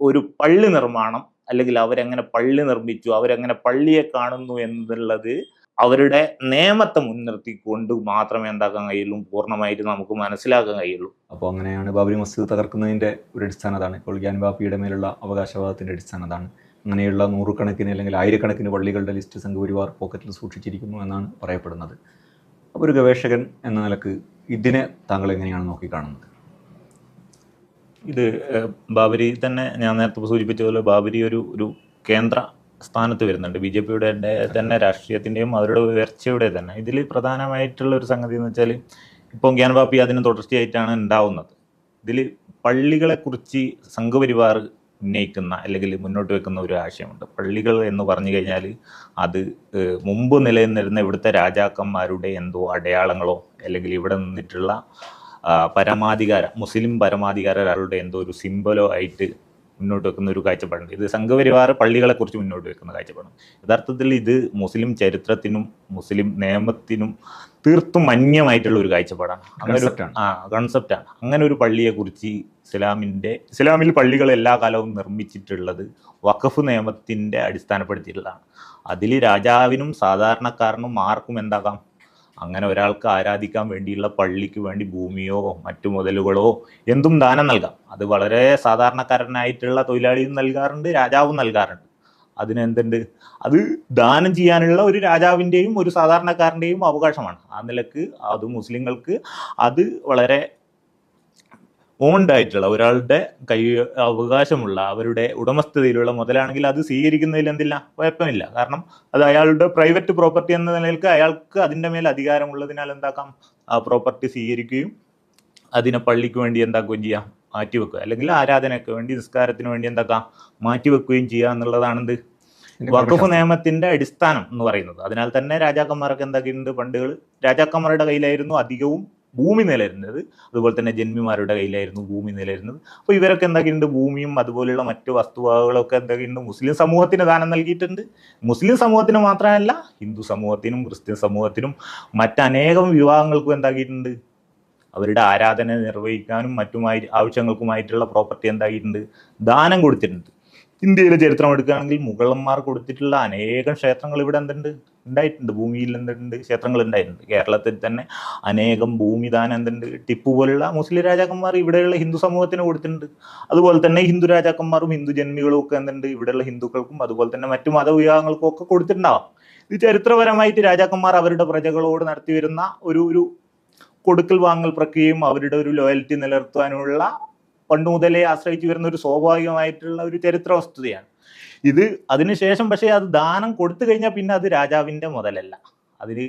ഒരു പള്ളി നിർമ്മാണം അല്ലെങ്കിൽ അവരെങ്ങനെ പള്ളി നിർമ്മിച്ചു അവരെങ്ങനെ പള്ളിയെ കാണുന്നു എന്നുള്ളത് അവരുടെ നിയമത്തെ മുൻനിർത്തിക്കൊണ്ട് മാത്രമേ എന്താക്കാൻ കഴിയുള്ളൂ പൂർണമായിട്ട് നമുക്ക് മനസ്സിലാക്കാൻ കഴിയുള്ളൂ. അപ്പോൾ അങ്ങനെയാണ് ബാബരി മസ്ജിദ് തകർക്കുന്നതിന്റെ ഒരു അടിസ്ഥാനതാണ് ഇപ്പോൾ ഗ്യാൻ ബാപ്പിയുടെ മേലുള്ള അവകാശവാദത്തിന്റെ അടിസ്ഥാനതാണ് അങ്ങനെയുള്ള നൂറുകണക്കിന് അല്ലെങ്കിൽ ആയിരക്കണക്കിന് പള്ളികളുടെ ലിസ്റ്റ് സംഘപരിവാർ പോക്കറ്റിൽ സൂക്ഷിച്ചിരിക്കുന്നു എന്നാണ് പറയപ്പെടുന്നത്. അപ്പോൾ ഒരു ഗവേഷകൻ എന്ന നിലയ്ക്ക് ഇതിനെ താങ്കൾ എങ്ങനെയാണ് നോക്കിക്കാണുന്നത്? ഇത് ബാബരി തന്നെ ഞാൻ നേരത്തെ സൂചിപ്പിച്ച പോലെ ബാബരി ഒരു ഒരു കേന്ദ്ര സ്ഥാനത്ത് വരുന്നുണ്ട്. ബി ജെ പിയുടെ തന്നെ രാഷ്ട്രീയത്തിന്റെയും അവരുടെ ഉയർച്ചയുടെ തന്നെ. ഇതിൽ പ്രധാനമായിട്ടുള്ള ഒരു സംഗതി എന്ന് വെച്ചാൽ ഇപ്പം ഗ്യാൻ ബാപ്പി അതിന് തുടർച്ചയായിട്ടാണ് ഉണ്ടാവുന്നത്. ഇതിൽ പള്ളികളെക്കുറിച്ച് സംഘപരിവാർ ഉന്നയിക്കുന്ന അല്ലെങ്കിൽ മുന്നോട്ട് വെക്കുന്ന ഒരു ആശയമുണ്ട്. പള്ളികൾ എന്ന് പറഞ്ഞു കഴിഞ്ഞാൽ അത് മുമ്പ് നിലനിന്നിരുന്ന ഇവിടുത്തെ രാജാക്കന്മാരുടെ എന്തോ അടയാളങ്ങളോ അല്ലെങ്കിൽ ഇവിടെ നിന്നിട്ടുള്ള പരമാധികാര മുസ്ലിം പരമാധികാര ഒരാളുടെ എന്തോ ഒരു സിംബലോ ആയിട്ട് മുന്നോട്ട് വെക്കുന്ന ഒരു കാഴ്ചപ്പാടുണ്ട്. ഇത് സംഘപരിവാർ പള്ളികളെക്കുറിച്ച് മുന്നോട്ട് വെക്കുന്ന കാഴ്ചപ്പാടാണ്. യഥാർത്ഥത്തിൽ ഇത് മുസ്ലിം ചരിത്രത്തിനും മുസ്ലിം നിയമത്തിനും തീർത്തും മന്യമായിട്ടുള്ള ഒരു കാഴ്ചപ്പാടാണ്. അങ്ങനെ ഒരു. ആ കൺസെപ്റ്റാണ് അങ്ങനെ ഒരു പള്ളിയെക്കുറിച്ച് ഇസ്ലാമിന്റെ ഇസ്ലാമിൽ പള്ളികൾ എല്ലാ കാലവും നിർമ്മിച്ചിട്ടുള്ളത് വഖഫ് നിയമത്തിന്റെ അടിസ്ഥാനപ്പെടുത്തിയിട്ടുള്ളതാണ്. അതിൽ രാജാവിനും സാധാരണക്കാരനും ആർക്കും എന്താക്കാം അങ്ങനെ ഒരാൾക്ക് ആരാധിക്കാൻ വേണ്ടിയുള്ള പള്ളിക്ക് വേണ്ടി ഭൂമിയോ മറ്റു മുതലുകളോ എന്തും ദാനം നൽകാം. അത് വളരെ സാധാരണക്കാരനായിട്ടുള്ള തൊഴിലാളിയും നൽകാറുണ്ട് രാജാവും നൽകാറുണ്ട്. അതിനെന്തുണ്ട്? അത് ദാനം ചെയ്യാനുള്ള ഒരു രാജാവിന്റെയും ഒരു സാധാരണക്കാരന്റെയും അവകാശമാണ്. ആ നിലയ്ക്ക് അത് മുസ്ലിങ്ങൾക്ക് അത് വളരെ ഓൺഡ് ആയിട്ടുള്ള ഒരാളുടെ കൈ അവകാശമുള്ള അവരുടെ ഉടമസ്ഥതയിലുള്ള മുതലാണെങ്കിൽ അത് സ്വീകരിക്കുന്നതിൽ എന്തില്ല? കുഴപ്പമില്ല. കാരണം അത് അയാളുടെ പ്രൈവറ്റ് പ്രോപ്പർട്ടി എന്ന നിലയ്ക്ക് അയാൾക്ക് അതിന്റെ മേൽ അധികാരമുള്ളതിനാൽ എന്താക്കാം? ആ പ്രോപ്പർട്ടി സ്വീകരിക്കുകയും അതിനെ പള്ളിക്ക് വേണ്ടി എന്താക്കുകയും ചെയ്യാം? മാറ്റിവെക്കുക. അല്ലെങ്കിൽ ആരാധനയ്ക്ക് വേണ്ടി നിസ്കാരത്തിന് വേണ്ടി എന്താക്കാം? മാറ്റിവെക്കുകയും ചെയ്യുക എന്നുള്ളതാണെന്ത്? വഖഫ് നിയമത്തിന്റെ അടിസ്ഥാനം എന്ന് പറയുന്നത്. അതിനാൽ തന്നെ രാജാക്കന്മാരൊക്കെ എന്താക്കിയിട്ടുണ്ട്? പണ്ടുകൾ രാജാക്കന്മാരുടെ കയ്യിലായിരുന്നു അധികവും ഭൂമി നിലയിരുന്നത് അതുപോലെ തന്നെ ജന്മിമാരുടെ കയ്യിലായിരുന്നു ഭൂമി നിലയിരുന്നത് അപ്പോൾ ഇവരൊക്കെ എന്താക്കിയിട്ടുണ്ട് ഭൂമിയും അതുപോലെയുള്ള മറ്റു വസ്തുവകകളൊക്കെ എന്താക്കിയിട്ടുണ്ട് മുസ്ലിം സമൂഹത്തിന് ദാനം നൽകിയിട്ടുണ്ട്. മുസ്ലിം സമൂഹത്തിന് മാത്രമല്ല ഹിന്ദു സമൂഹത്തിനും ക്രിസ്ത്യൻ സമൂഹത്തിനും മറ്റനേകം വിവാഹങ്ങൾക്കും എന്താക്കിയിട്ടുണ്ട്? അവരുടെ ആരാധന നിർവഹിക്കാനും മറ്റുമായി ആവശ്യങ്ങൾക്കുമായിട്ടുള്ള പ്രോപ്പർട്ടി എന്താക്കിയിട്ടുണ്ട്? ദാനം കൊടുത്തിട്ടുണ്ട്. ഇന്ത്യയിലെ ചരിത്രം എടുക്കുകയാണെങ്കിൽ മുഗളന്മാർ കൊടുത്തിട്ടുള്ള അനേകം ക്ഷേത്രങ്ങൾ ഇവിടെ എന്തുണ്ട്? ഉണ്ടായിട്ടുണ്ട്. ഭൂമിയിൽ എന്തുണ്ട്? ക്ഷേത്രങ്ങൾ ഉണ്ടായിട്ടുണ്ട്. കേരളത്തിൽ തന്നെ അനേകം ഭൂമി ദാനം എന്തുണ്ട്? ടിപ്പു പോലുള്ള മുസ്ലിം രാജാക്കന്മാർ ഇവിടെയുള്ള ഹിന്ദു സമൂഹത്തിന് കൊടുത്തിട്ടുണ്ട്. അതുപോലെ തന്നെ ഹിന്ദു രാജാക്കന്മാരും ഹിന്ദു ജന്മികളും ഒക്കെ എന്തുണ്ട്? ഇവിടെയുള്ള ഹിന്ദുക്കൾക്കും അതുപോലെ തന്നെ മറ്റു മതവിഭാഗങ്ങൾക്കും ഒക്കെ കൊടുത്തിട്ടുണ്ടാവാം. ഇത് ചരിത്രപരമായിട്ട് രാജാക്കന്മാർ അവരുടെ പ്രജകളോട് നടത്തി വരുന്ന ഒരു ഒരു കൊടുക്കൽ വാങ്ങൽ പ്രക്രിയയും അവരുടെ ഒരു ലോയൽറ്റി നിലനിർത്താനുള്ള പണ്ട് മുതലേ ആശ്രയിച്ചു വരുന്ന ഒരു സ്വാഭാവികമായിട്ടുള്ള ഒരു ചരിത്ര വസ്തുതയാണ് ഇത് അതിനുശേഷം പക്ഷേ അത് ദാനം കൊടുത്തു കഴിഞ്ഞാൽ പിന്നെ അത് രാജാവിന്റെ മുതലല്ല. അതിന്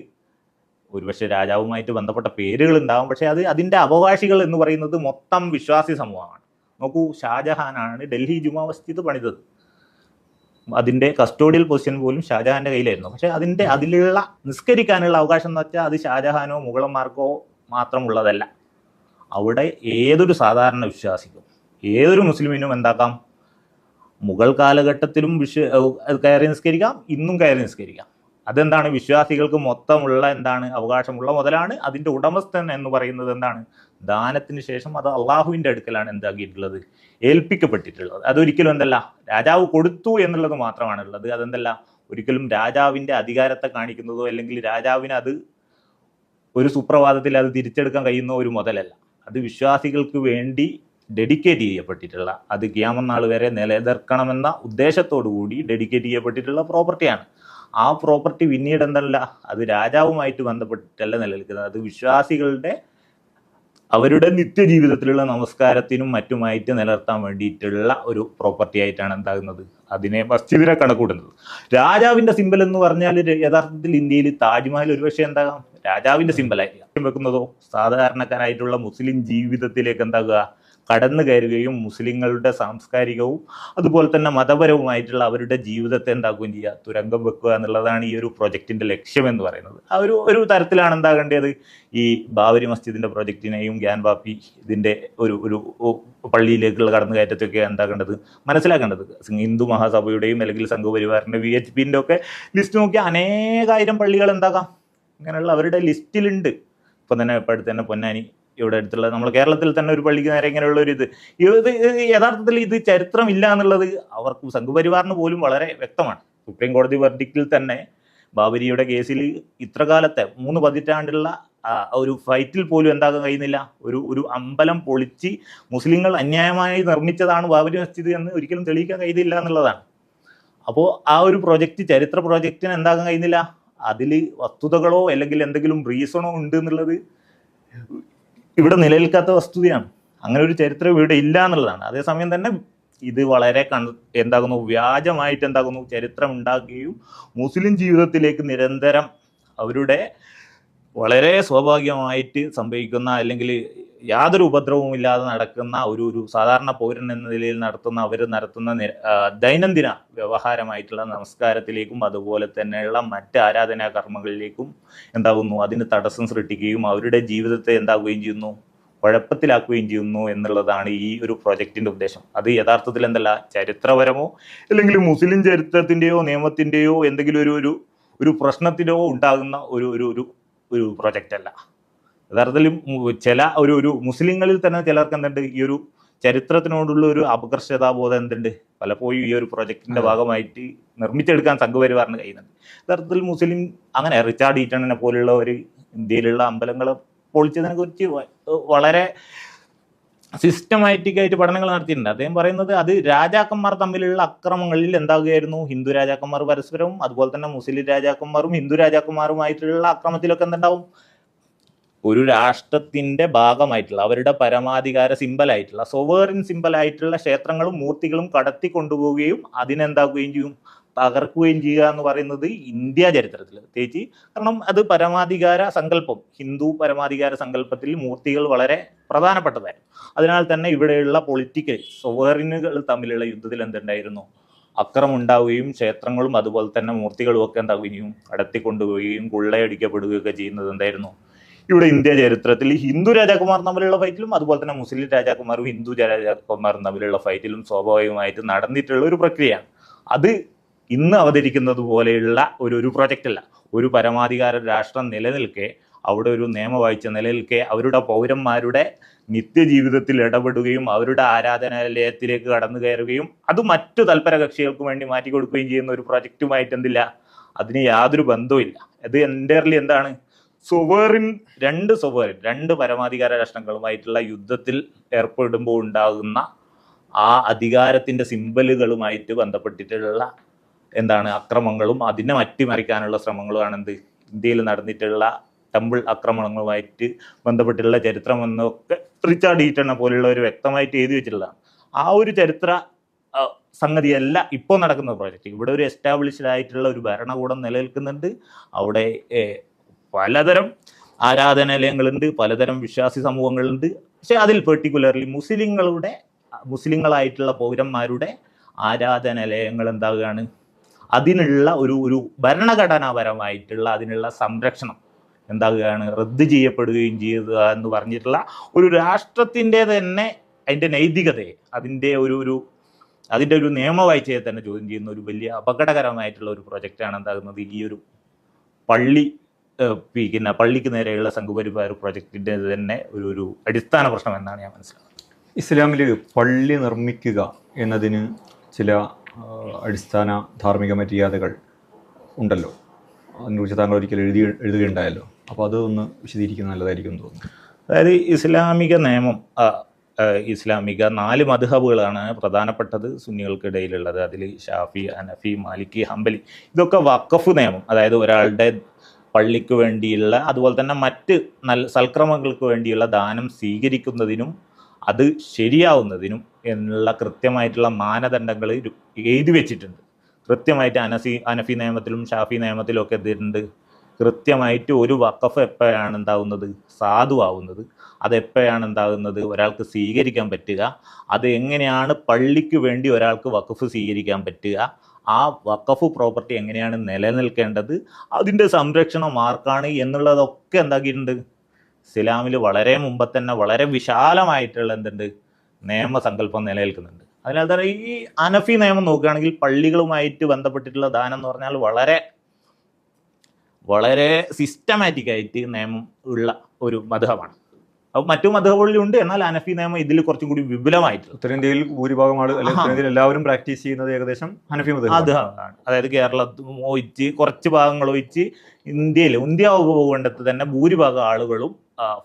ഒരുപക്ഷെ രാജാവുമായിട്ട് ബന്ധപ്പെട്ട പേരുകൾ ഉണ്ടാവും പക്ഷേ അത് അതിന്റെ അവകാശികൾ എന്ന് പറയുന്നത് മൊത്തം വിശ്വാസി സമൂഹമാണ്. നോക്കൂ ഷാജഹാനാണ് ഡൽഹി ജുമാ മസ്ജിദ് പണിതത്. അതിന്റെ കസ്റ്റോഡിയൽ പൊസിഷൻ പോലും ഷാജഹാന്റെ കയ്യിലായിരുന്നു. പക്ഷേ അതിന്റെ അതിലുള്ള നിസ്കരിക്കാനുള്ള അവകാശം എന്ന് വെച്ചാൽ അത് ഷാജഹാനോ മുഗളന്മാർക്കോ മാത്രമുള്ളതല്ല. അവിടെ ഏതൊരു സാധാരണ വിശ്വാസിക്കും ഏതൊരു മുസ്ലിമിനും എന്താക്കാം? മുഗൾ കാലഘട്ടത്തിലും വിശ്വ കയറി നിസ്കരിക്കാം ഇന്നും കയറി നിസ്കരിക്കാം. അതെന്താണ്? വിശ്വാസികൾക്ക് മൊത്തമുള്ള എന്താണ്? അവകാശമുള്ള മുതലാണ്. അതിന്റെ ഉടമസ്ഥൻ എന്ന് പറയുന്നത് എന്താണ്? ദാനത്തിന് ശേഷം അത് അള്ളാഹുവിന്റെ അടുക്കലാണ് എന്താക്കിയിട്ടുള്ളത്? ഏൽപ്പിക്കപ്പെട്ടിട്ടുള്ളത്. അതൊരിക്കലും എന്തല്ല? രാജാവ് കൊടുത്തു എന്നുള്ളത് മാത്രമാണുള്ളത്. അതെന്തല്ല? ഒരിക്കലും രാജാവിന്റെ അധികാരത്തെ കാണിക്കുന്നതോ അല്ലെങ്കിൽ രാജാവിന് അത് ഒരു സുപ്രഭാതത്തിൽ അത് തിരിച്ചെടുക്കാൻ കഴിയുന്ന ഒരു മുതലല്ല. അത് വിശ്വാസികൾക്ക് വേണ്ടി ഡെഡിക്കേറ്റ് ചെയ്യപ്പെട്ടിട്ടുള്ള അത് ക്യാമനാൾ വരെ നിലനിർത്തണമെന്ന ഉദ്ദേശത്തോടു കൂടി ഡെഡിക്കേറ്റ് ചെയ്യപ്പെട്ടിട്ടുള്ള പ്രോപ്പർട്ടിയാണ്. ആ പ്രോപ്പർട്ടി പിന്നീട് എന്തല്ല അത് രാജാവുമായിട്ട് ബന്ധപ്പെട്ടിട്ടല്ല നിലനിൽക്കുന്നത്. അത് വിശ്വാസികളുടെ അവരുടെ നിത്യജീവിതത്തിലുള്ള നമസ്കാരത്തിനും മറ്റുമായിട്ട് നിലനിർത്താൻ വേണ്ടിയിട്ടുള്ള ഒരു പ്രോപ്പർട്ടി ആയിട്ടാണ് എന്താകുന്നത്? അതിനെ മസ്ജിദിനെ കണക്കൂട്ടുന്നത്. രാജാവിന്റെ സിമ്പൽ എന്ന് പറഞ്ഞാൽ യഥാർത്ഥത്തിൽ ഇന്ത്യയിൽ താജ്മഹൽ ഒരുപക്ഷെ എന്താകാം? രാജാവിന്റെ സിമ്പലായിരിക്കാം വെക്കുന്നതോ സാധാരണക്കാരായിട്ടുള്ള മുസ്ലിം ജീവിതത്തിലേക്ക് എന്താകുക? കടന്നു കയറുകയും മുസ്ലിങ്ങളുടെ സാംസ്കാരികവും അതുപോലെ തന്നെ മതപരവുമായിട്ടുള്ള അവരുടെ ജീവിതത്തെ എന്താക്കുകയും ചെയ്യുക തുരങ്കം വെക്കുക എന്നുള്ളതാണ് ഈ ഒരു പ്രൊജക്റ്റിന്റെ ലക്ഷ്യം എന്ന് പറയുന്നത്. ആ ഒരു ഒരു തരത്തിലാണ് എന്താകേണ്ടത്? ഈ ബാബരി മസ്ജിദിന്റെ പ്രൊജക്റ്റിനെയും ഗ്യാൻ ബാപ്പി ഇതിന്റെ ഒരു ഒരു പള്ളിയിലേക്കുള്ള പള്ളിയിലേക്കുള്ള കടന്നുകയറ്റത്തൊക്കെ എന്താകേണ്ടത്? മനസ്സിലാക്കേണ്ടത്. ഹിന്ദു മഹാസഭയുടെയും അല്ലെങ്കിൽ സംഘപരിവാറിന്റെ വി എച്ച് പിന്റെ ഒക്കെ ലിസ്റ്റ് നോക്കിയാൽ അനേകായിരം പള്ളികൾ എന്താക്കാം ഇങ്ങനെയുള്ള അവരുടെ ലിസ്റ്റിലുണ്ട്. ഇപ്പം തന്നെ ഇപ്പോഴത്തെ തന്നെ പൊന്നാനി ഇവിടെ അടുത്തുള്ള നമ്മൾ കേരളത്തിൽ തന്നെ ഒരു പള്ളിക്ക് നേരെ ഇങ്ങനെയുള്ള ഒരു ഇത്. ഇത് യഥാർത്ഥത്തിൽ ഇത് ചരിത്രമില്ല എന്നുള്ളത് അവർക്ക് സംഘപരിവാറിന് പോലും വളരെ വ്യക്തമാണ്. സുപ്രീം കോടതി വെർഡിക്റ്റിൽ തന്നെ ബാബരിയുടെ കേസിൽ ഇത്ര കാലത്തെ മൂന്ന് പതിറ്റാണ്ടുള്ള ഒരു ഫൈറ്റിൽ പോലും എന്താകാൻ കഴിയുന്നില്ല. ഒരു ഒരു അമ്പലം പൊളിച്ച് മുസ്ലിങ്ങൾ അന്യായമായി നിർമ്മിച്ചതാണ് ബാബരി മസ്ജിദ് എന്ന് ഒരിക്കലും തെളിയിക്കാൻ കഴിയുന്നില്ല എന്നുള്ളതാണ്. അപ്പോൾ ആ ഒരു പ്രൊജക്റ്റ് ചരിത്ര പ്രൊജക്റ്റിന് എന്താകാൻ കഴിയുന്നില്ല? അതിൽ വസ്തുതകളോ അല്ലെങ്കിൽ എന്തെങ്കിലും റീസണോ ഉണ്ട് എന്നുള്ളത് ഇവിടെ നിലനിൽക്കാത്ത വസ്തുതയാണ്. അങ്ങനെ ഒരു ചരിത്രം ഇവിടെ ഇല്ല എന്നുള്ളതാണ്. അതേസമയം തന്നെ ഇത് വളരെ കൺ എന്താകുന്നു? വ്യാജമായിട്ട് എന്താകുന്നു? ചരിത്രം ഉണ്ടാക്കുകയും മുസ്ലിം ജീവിതത്തിലേക്ക് നിരന്തരം അവരുടെ വളരെ സ്വാഭാവികമായിട്ട് സംഭവിക്കുന്ന അല്ലെങ്കിൽ യാതൊരു ഉപദ്രവവും ഇല്ലാതെ നടക്കുന്ന ഒരു ഒരു സാധാരണ പൗരൻ എന്ന നിലയിൽ നടത്തുന്ന അവർ നടത്തുന്ന ദൈനംദിന വ്യവഹാരമായിട്ടുള്ള നമസ്കാരത്തിലേക്കും അതുപോലെ തന്നെയുള്ള മറ്റ് ആരാധനാ കർമ്മങ്ങളിലേക്കും എന്താകുന്നു അതിന് തടസ്സം സൃഷ്ടിക്കുകയും അവരുടെ ജീവിതത്തെ എന്താകുകയും ചെയ്യുന്നു? കുഴപ്പത്തിലാക്കുകയും ചെയ്യുന്നു എന്നുള്ളതാണ് ഈ ഒരു പ്രൊജക്ടിന്റെ ഉദ്ദേശം. അത് യഥാർത്ഥത്തിൽ എന്തല്ല? ചരിത്രപരമോ അല്ലെങ്കിൽ മുസ്ലിം ചരിത്രത്തിന്റെയോ നിയമത്തിന്റെയോ എന്തെങ്കിലും ഒരു ഒരു ഒരു പ്രശ്നത്തിനോ ഉണ്ടാകുന്ന ഒരു ഒരു ഒരു പ്രൊജക്റ്റ് അല്ല യഥാർത്ഥത്തിൽ ചില ഒരു ഒരു മുസ്ലിങ്ങളിൽ തന്നെ ചിലർക്ക് എന്തുണ്ട്? ഈ ഒരു ചരിത്രത്തിനോടുള്ള ഒരു അപകർഷതാബോധം എന്തുണ്ട്? പലപ്പോഴും ഈ ഒരു പ്രൊജക്ടിന്റെ ഭാഗമായിട്ട് നിർമ്മിച്ചെടുക്കാൻ സംഘപരിവാറിന് കഴിയുന്നുണ്ട് യഥാർത്ഥത്തിൽ മുസ്ലിം അങ്ങനെ റിച്ചാർഡ് ഈറ്റണിനെ പോലുള്ള ഒരു ഇന്ത്യയിലുള്ള അമ്പലങ്ങൾ പൊളിച്ചതിനെ കുറിച്ച് വളരെ സിസ്റ്റമാറ്റിക് ആയിട്ട് പഠനങ്ങൾ നടത്തിയിട്ടുണ്ട്. അദ്ദേഹം പറയുന്നത് അത് രാജാക്കന്മാർ തമ്മിലുള്ള അക്രമങ്ങളിൽ എന്താകുകയായിരുന്നു? ഹിന്ദു രാജാക്കന്മാർ പരസ്പരവും അതുപോലെ തന്നെ മുസ്ലിം രാജാക്കന്മാരും ഹിന്ദു രാജാക്കന്മാരുമായിട്ടുള്ള അക്രമത്തിലൊക്കെ എന്തുണ്ടാവും? ഒരു രാഷ്ട്രത്തിന്റെ ഭാഗമായിട്ടുള്ള അവരുടെ പരമാധികാര സിമ്പലായിട്ടുള്ള സൊവേറിൻ സിമ്പലായിട്ടുള്ള ക്ഷേത്രങ്ങളും മൂർത്തികളും കടത്തി കൊണ്ടുപോവുകയും അതിനെന്താക്കുകയും ചെയ്യും? തകർക്കുകയും ചെയ്യുക എന്ന് പറയുന്നത് ഇന്ത്യ ചരിത്രത്തിൽ. പ്രത്യേകിച്ച് കാരണം അത് പരമാധികാര സങ്കല്പം. ഹിന്ദു പരമാധികാര സങ്കല്പത്തിൽ മൂർത്തികൾ വളരെ പ്രധാനപ്പെട്ടതായിരുന്നു. അതിനാൽ തന്നെ ഇവിടെയുള്ള പൊളിറ്റിക്കൽ സൊവേറിനുകൾ തമ്മിലുള്ള യുദ്ധത്തിൽ എന്തുണ്ടായിരുന്നു? അക്രമം ഉണ്ടാവുകയും ക്ഷേത്രങ്ങളും അതുപോലെ തന്നെ മൂർത്തികളും ഒക്കെ എന്താകുകയും കടത്തിക്കൊണ്ടുപോവുകയും കൊള്ളയടിക്കപ്പെടുകയൊക്കെ ചെയ്യുന്നത് എന്തായിരുന്നു? ഇവിടെ ഇന്ത്യ ചരിത്രത്തിൽ ഹിന്ദു രാജാക്കുമാർ തമ്മിലുള്ള ഫൈറ്റിലും അതുപോലെ തന്നെ മുസ്ലിം രാജാക്കുമാരും ഹിന്ദു രാജാക്കുമാരും തമ്മിലുള്ള ഫൈറ്റിലും സ്വാഭാവികമായിട്ട് നടന്നിട്ടുള്ള ഒരു പ്രക്രിയയാണ്. അത് ഇന്ന് അവതരിക്കുന്നത് പോലെയുള്ള ഒരു ഒരു പ്രൊജക്റ്റ് അല്ല. ഒരു പരമാധികാര രാഷ്ട്രം നിലനിൽക്കെ അവിടെ ഒരു നിയമവാഴ്ച നിലനിൽക്കെ അവരുടെ പൗരന്മാരുടെ നിത്യജീവിതത്തിൽ ഇടപെടുകയും അവരുടെ ആരാധനാലയത്തിലേക്ക് കടന്നു കയറുകയും അത് മറ്റു തൽപര കക്ഷികൾക്ക് വേണ്ടി മാറ്റി കൊടുക്കുകയും ചെയ്യുന്ന ഒരു പ്രൊജക്റ്റുമായിട്ട് എന്തില്ല അതിന് യാതൊരു ബന്ധവുമില്ല. അത് എന്റെ എന്താണ്? സൊവേറിൻ രണ്ട് സൊവേറിൻ രണ്ട് പരമാധികാര രാഷ്ട്രങ്ങളുമായിട്ടുള്ള യുദ്ധത്തിൽ ഏർപ്പെടുമ്പോൾ ഉണ്ടാകുന്ന ആ അധികാരത്തിന്റെ സിമ്പലുകളുമായിട്ട് ബന്ധപ്പെട്ടിട്ടുള്ള എന്താണ് അക്രമങ്ങളും അതിനെ അട്ടിമറിക്കാനുള്ള ശ്രമങ്ങളുമാണ് എന്ത് ഇന്ത്യയിൽ നടന്നിട്ടുള്ള ടെമ്പിൾ ആക്രമണങ്ങളുമായിട്ട് ബന്ധപ്പെട്ടുള്ള ചരിത്രം എന്നൊക്കെ റിച്ചാർഡ് ഈറ്റണ പോലുള്ള ഒരു വ്യക്തമായിട്ട് എഴുതി വെച്ചിട്ടുള്ളതാണ്. ആ ഒരു ചരിത്ര സംഗതിയല്ല ഇപ്പോൾ നടക്കുന്ന പ്രോജക്റ്റ്. ഇവിടെ ഒരു എസ്റ്റാബ്ലിഷ്ഡ് ആയിട്ടുള്ള ഒരു ഭരണകൂടം നിലനിൽക്കുന്നുണ്ട്. അവിടെ പലതരം ആരാധനാലയങ്ങളുണ്ട് പലതരം വിശ്വാസി സമൂഹങ്ങളുണ്ട്. പക്ഷെ അതിൽ പെർട്ടിക്കുലർലി മുസ്ലിങ്ങളുടെ മുസ്ലിങ്ങളായിട്ടുള്ള പൗരന്മാരുടെ ആരാധനാലയങ്ങൾ എന്താവുകയാണ് അതിനുള്ള ഒരു ഒരു ഭരണഘടനാപരമായിട്ടുള്ള അതിനുള്ള സംരക്ഷണം എന്താകുകയാണ്? റദ്ദ് ചെയ്യപ്പെടുകയും ചെയ്യുക എന്ന് പറഞ്ഞിട്ടുള്ള ഒരു രാഷ്ട്രത്തിന്റെ തന്നെ അതിന്റെ നൈതികതയെ അതിന്റെ ഒരു ഒരു അതിന്റെ ഒരു നിയമവാഴ്ചയെ തന്നെ ചോദ്യം ചെയ്യുന്ന ഒരു വലിയ അപകടകരമായിട്ടുള്ള ഒരു പ്രൊജക്റ്റാണ് എന്താകുന്നത്. ഈ ഒരു പള്ളി പിന്നെ പള്ളിക്ക് നേരെയുള്ള സംഘപരിവാർ പ്രൊജക്റ്റിന്റെ തന്നെ ഒരു ഒരു അടിസ്ഥാന പ്രശ്നം എന്നാണ് ഞാൻ മനസ്സിലാക്കുന്നത്. ഇസ്ലാമിൽ പള്ളി നിർമ്മിക്കുക എന്നതിന് ചില അടിസ്ഥാന ധാർമ്മിക മര്യാദകൾ ഉണ്ടല്ലോ. അതിനെക്കുറിച്ച് താങ്കൾ ഒരിക്കൽ എഴുതി എഴുതുകയുണ്ടായല്ലോ. അപ്പോൾ അത് ഒന്ന് വിശദീകരിക്കുന്നത് നല്ലതായിരിക്കും എന്ന് തോന്നുന്നു. അതായത് ഇസ്ലാമിക നിയമം ഇസ്ലാമിക നാല് മധുഹബുകളാണ് പ്രധാനപ്പെട്ടത് സുന്നികൾക്കിടയിലുള്ളത്. അതിൽ ഷാഫി അനഫി മാലിക്കി ഹംബലി. ഇതൊക്കെ വക്കഫ് നിയമം. അതായത് ഒരാളുടെ പള്ളിക്ക് വേണ്ടിയുള്ള അതുപോലെ തന്നെ മറ്റ് നല്ല സൽക്രമങ്ങൾക്ക് വേണ്ടിയുള്ള ദാനം സ്വീകരിക്കുന്നതിനും അത് ശരിയാവുന്നതിനും എന്നുള്ള കൃത്യമായിട്ടുള്ള മാനദണ്ഡങ്ങൾ എഴുതി വെച്ചിട്ടുണ്ട്. കൃത്യമായിട്ട് അനസി അനഫി നിയമത്തിലും ഷാഫി നിയമത്തിലും ഒക്കെ എന്തിട്ടുണ്ട്? കൃത്യമായിട്ട് ഒരു വക്കഫ് എപ്പോഴാണ് ഉണ്ടാകുന്നത് സാധുവാവുന്നത്. അതെപ്പോഴാണ് ഉണ്ടാകുന്നത് ഒരാൾക്ക് സ്വീകരിക്കാൻ പറ്റുക. അത് എങ്ങനെയാണ് പള്ളിക്ക് വേണ്ടി ഒരാൾക്ക് വക്കഫ് സ്വീകരിക്കാൻ പറ്റുക? ആ വക്കഫ് പ്രോപ്പർട്ടി എങ്ങനെയാണ് നിലനിൽക്കേണ്ടത് അതിന്റെ സംരക്ഷണം ആർക്കാണ് എന്നുള്ളതൊക്കെ എന്താക്കിയിട്ടുണ്ട്. ഇസ്ലാമിൽ വളരെ മുമ്പ് തന്നെ വളരെ വിശാലമായിട്ടുള്ള എന്തുണ്ട് നിയമസങ്കല്പം നിലനിൽക്കുന്നുണ്ട്. അതിനാൽ തന്നെ ഈ അനഫി നിയമം നോക്കുകയാണെങ്കിൽ പള്ളികളുമായിട്ട് ബന്ധപ്പെട്ടിട്ടുള്ള ദാനം എന്ന് പറഞ്ഞാൽ വളരെ വളരെ സിസ്റ്റമാറ്റിക്കായിട്ട് നിയമം ഉള്ള ഒരു മധുഹമാണ്. അപ്പൊ മറ്റു ഉണ്ട് എന്നാൽ അനഫി നിയമം ഇതിൽ കുറച്ചും കൂടി വിപുലമായിട്ട് ഉത്തരേന്ത്യയിൽ ഭൂരിഭാഗം. ഉത്തരേന്ത്യയിൽ എല്ലാവരും പ്രാക്ടീസ് ചെയ്യുന്നത് ഏകദേശം അനഫി മതം അതായത് കേരളത്തിൽ ഒഴിച്ച് കുറച്ച് ഭാഗങ്ങൾ ഒഴിച്ച് ഇന്ത്യയിൽ ഇന്ത്യ ഉപഭൂഖണ്ഡത്തിൽ തന്നെ ഭൂരിഭാഗം ആളുകളും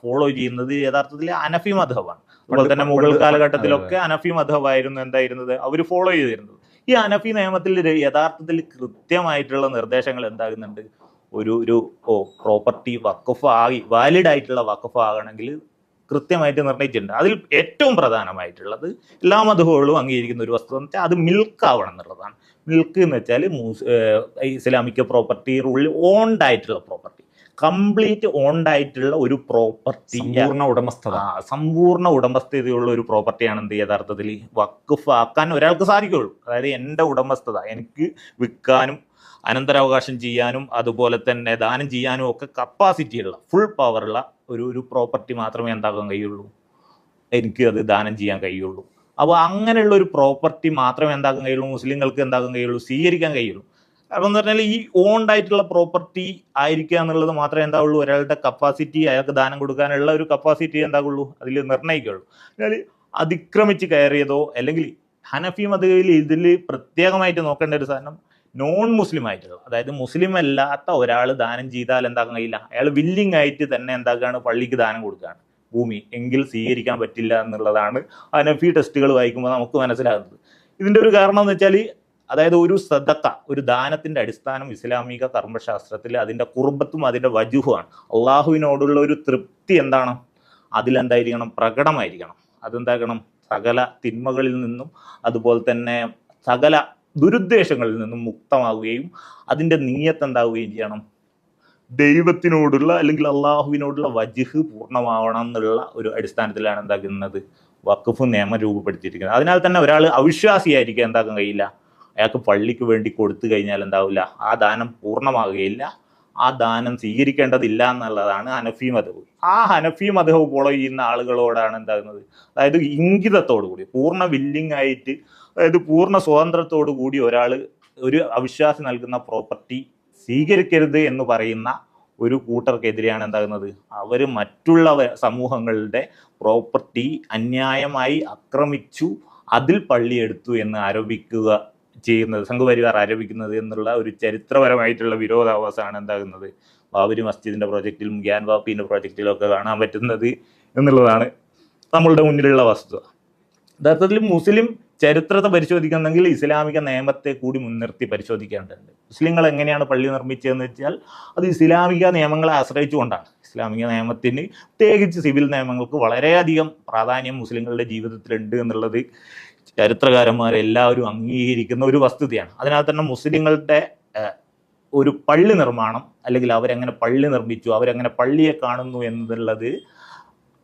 ഫോളോ ചെയ്യുന്നത് യഥാർത്ഥത്തിൽ അനഫി മധബാണ് അതുപോലെ തന്നെ മുഗൾ കാലഘട്ടത്തിലൊക്കെ അനഫി മധബായിരുന്നു എന്തായിരുന്നത്? അവർ ഫോളോ ചെയ്തിരുന്നത്. ഈ അനഫി നിയമത്തിൽ യഥാർത്ഥത്തിൽ കൃത്യമായിട്ടുള്ള നിർദ്ദേശങ്ങൾ എന്താകുന്നുണ്ട്? ഒരു ഒരു പ്രോപ്പർട്ടി വക്കഫ് ആയി വാലിഡ് ആയിട്ടുള്ള വക്കഫ് ആകണമെങ്കിൽ കൃത്യമായിട്ട് നിർണയിച്ചിട്ടുണ്ട്. അതിൽ ഏറ്റവും പ്രധാനമായിട്ടുള്ളത് എല്ലാ മതവുകളും അംഗീകരിക്കുന്ന ഒരു വസ്തു എന്ന് വെച്ചാൽ അത് മിൽക്ക് ആവണം എന്നുള്ളതാണ്. മിൽക്ക് എന്ന് വെച്ചാൽ ഇസ്ലാമിക് പ്രോപ്പർട്ടി റൂളിൽ ഓൺഡ് ആയിട്ടുള്ള പ്രോപ്പർട്ടി കംപ്ലീറ്റ് ഓൺഡ് ആയിട്ടുള്ള ഒരു പ്രോപ്പർട്ടി പൂർണ ഉടമസ്ഥത. സമ്പൂർണ ഉടമസ്ഥതയുള്ള ഒരു പ്രോപ്പർട്ടിയാണ് എന്ത് യഥാർത്ഥത്തിൽ വക്കഫ് ആക്കാൻ ഒരാൾക്ക് സാധിക്കുള്ളൂ. അതായത് എന്റെ ഉടമസ്ഥത എനിക്ക് വിൽക്കാനും അനന്തരാവകാശം ചെയ്യാനും അതുപോലെ തന്നെ ദാനം ചെയ്യാനും ഒക്കെ കപ്പാസിറ്റി ഉള്ള ഫുൾ പവറുള്ള ഒരു ഒരു പ്രോപ്പർട്ടി മാത്രമേ എന്താക്കാൻ കഴിയുള്ളൂ. എനിക്ക് അത് ദാനം ചെയ്യാൻ കഴിയുള്ളൂ. അപ്പോൾ അങ്ങനെയുള്ള ഒരു പ്രോപ്പർട്ടി മാത്രമേ എന്താക്കാൻ കഴിയുള്ളൂ. മുസ്ലിങ്ങൾക്ക് എന്താക്കാൻ കഴിയുള്ളൂ? സ്വീകരിക്കാൻ കഴിയുള്ളൂ. കാരണം എന്ന് പറഞ്ഞാൽ ഈ ഓൺഡ് ആയിട്ടുള്ള പ്രോപ്പർട്ടി ആയിരിക്കുക എന്നുള്ളത് മാത്രമേ എന്താവുള്ളൂ. ഒരാളുടെ കപ്പാസിറ്റി അയാൾക്ക് ദാനം കൊടുക്കാനുള്ള ഒരു കപ്പാസിറ്റി എന്താകുള്ളൂ അതിൽ നിർണയിക്കുള്ളൂ അതിനാൽ അതിക്രമിച്ച് കയറിയതോ അല്ലെങ്കിൽ ഹനഫി മതകയിൽ ഇതിൽ പ്രത്യേകമായിട്ട് നോക്കേണ്ട ഒരു സാധനം നോൺ മുസ്ലിം ആയിട്ടുള്ള അതായത് മുസ്ലിം അല്ലാത്ത ഒരാൾ ദാനം ചെയ്താൽ എന്താക്കാൻ കഴിയില്ല. അയാൾ വില്ലിംഗ് ആയിട്ട് തന്നെ എന്താക്കാണ്? പള്ളിക്ക് ദാനം കൊടുക്കുകയാണ്. ഭൂമി എങ്കിൽ സ്വീകരിക്കാൻ പറ്റില്ല എന്നുള്ളതാണ് അനഫി ടെസ്റ്റുകൾ വായിക്കുമ്പോൾ നമുക്ക് മനസ്സിലാകുന്നത്. ഇതിന്റെ ഒരു കാരണം എന്ന് വെച്ചാൽ അതായത് ഒരു സദക്ക ഒരു ദാനത്തിന്റെ അടിസ്ഥാനം ഇസ്ലാമിക കർമ്മശാസ്ത്രത്തിൽ അതിന്റെ കുർബത്തും അതിന്റെ വജുഹുമാണ്. അള്ളാഹുവിനോടുള്ള ഒരു തൃപ്തി എന്താണ്? അതിലെന്തായിരിക്കണം? പ്രകടമായിരിക്കണം. അതെന്താക്കണം സകല തിന്മകളിൽ നിന്നും അതുപോലെ തന്നെ സകല ദുരുദ്ദേശങ്ങളിൽ നിന്നും മുക്തമാവുകയും അതിന്റെ നീയത്ത് എന്താവുകയും ചെയ്യണം. ദൈവത്തിനോടുള്ള അല്ലെങ്കിൽ അള്ളാഹുവിനോടുള്ള വജിഹ് പൂർണമാവണം എന്നുള്ള ഒരു അടിസ്ഥാനത്തിലാണ് എന്താക്കുന്നത്? വഖഫ് നിയമം രൂപപ്പെടുത്തിയിരിക്കുന്നത്. അതിനാൽ തന്നെ ഒരാൾ അവിശ്വാസിയായിരിക്കും എന്താക്കാൻ കഴിയില്ല? അയാൾക്ക് പള്ളിക്ക് വേണ്ടി കൊടുത്തു കഴിഞ്ഞാൽ എന്താവില്ല? ആ ദാനം പൂർണമാകുകയില്ല. ആ ദാനം സ്വീകരിക്കേണ്ടതില്ല എന്നുള്ളതാണ് ഹനഫി മതവ് ആ ഹനഫി മതവ് ഫോളോ ചെയ്യുന്ന ആളുകളോടാണ് എന്താകുന്നത്? അതായത് ഇംഗിതത്തോടു കൂടി പൂർണ വില്ലിംഗ് ആയിട്ട് അതായത് പൂർണ സ്വാതന്ത്ര്യത്തോടു കൂടി ഒരാൾ ഒരു അവിശ്വാസി നൽകുന്ന പ്രോപ്പർട്ടി സ്വീകരിക്കരുത് എന്ന് പറയുന്ന ഒരു കൂട്ടർക്കെതിരെയാണ് എന്താകുന്നത്? അവർ മറ്റുള്ള സമൂഹങ്ങളുടെ പ്രോപ്പർട്ടി അന്യായമായി ആക്രമിച്ചു അതിൽ പള്ളിയെടുത്തു എന്ന് ആരോപിക്കുക ചെയ്യുന്നത് സംഘപരിവാർ ആരോപിക്കുന്നത് എന്നുള്ള ഒരു ചരിത്രപരമായിട്ടുള്ള വിരോധാഭാസമാണ് എന്താകുന്നത്? ബാബരി മസ്ജിദിന്റെ പ്രോജക്റ്റിലും ഗ്യാൻ വാപ്പിന്റെ പ്രോജക്റ്റിലും ഒക്കെ കാണാൻ പറ്റുന്നത് എന്നുള്ളതാണ് നമ്മളുടെ മുന്നിലുള്ള വസ്തുത. യഥാർത്ഥത്തിൽ മുസ്ലിം ചരിത്രത്തെ പരിശോധിക്കുന്നെങ്കിൽ ഇസ്ലാമിക നിയമത്തെ കൂടി മുൻനിർത്തി പരിശോധിക്കേണ്ടതുണ്ട്. മുസ്ലിങ്ങൾ എങ്ങനെയാണ് പള്ളി നിർമ്മിച്ചതെന്ന് വെച്ചാൽ അത് ഇസ്ലാമിക നിയമങ്ങളെ ആശ്രയിച്ചുകൊണ്ടാണ്. ഇസ്ലാമിക നിയമത്തിന് പ്രത്യേകിച്ച് സിവിൽ നിയമങ്ങൾക്ക് വളരെയധികം പ്രാധാന്യം മുസ്ലിങ്ങളുടെ ജീവിതത്തിലുണ്ട് എന്നുള്ളത് ചരിത്രകാരന്മാരെല്ലാവരും അംഗീകരിക്കുന്ന ഒരു വസ്തുതയാണ്. അതിനാൽ തന്നെ മുസ്ലിങ്ങളുടെ ഒരു പള്ളി നിർമ്മാണം അല്ലെങ്കിൽ അവരെങ്ങനെ പള്ളി നിർമ്മിച്ചു അവരെങ്ങനെ പള്ളിയെ കാണുന്നു എന്നുള്ളത്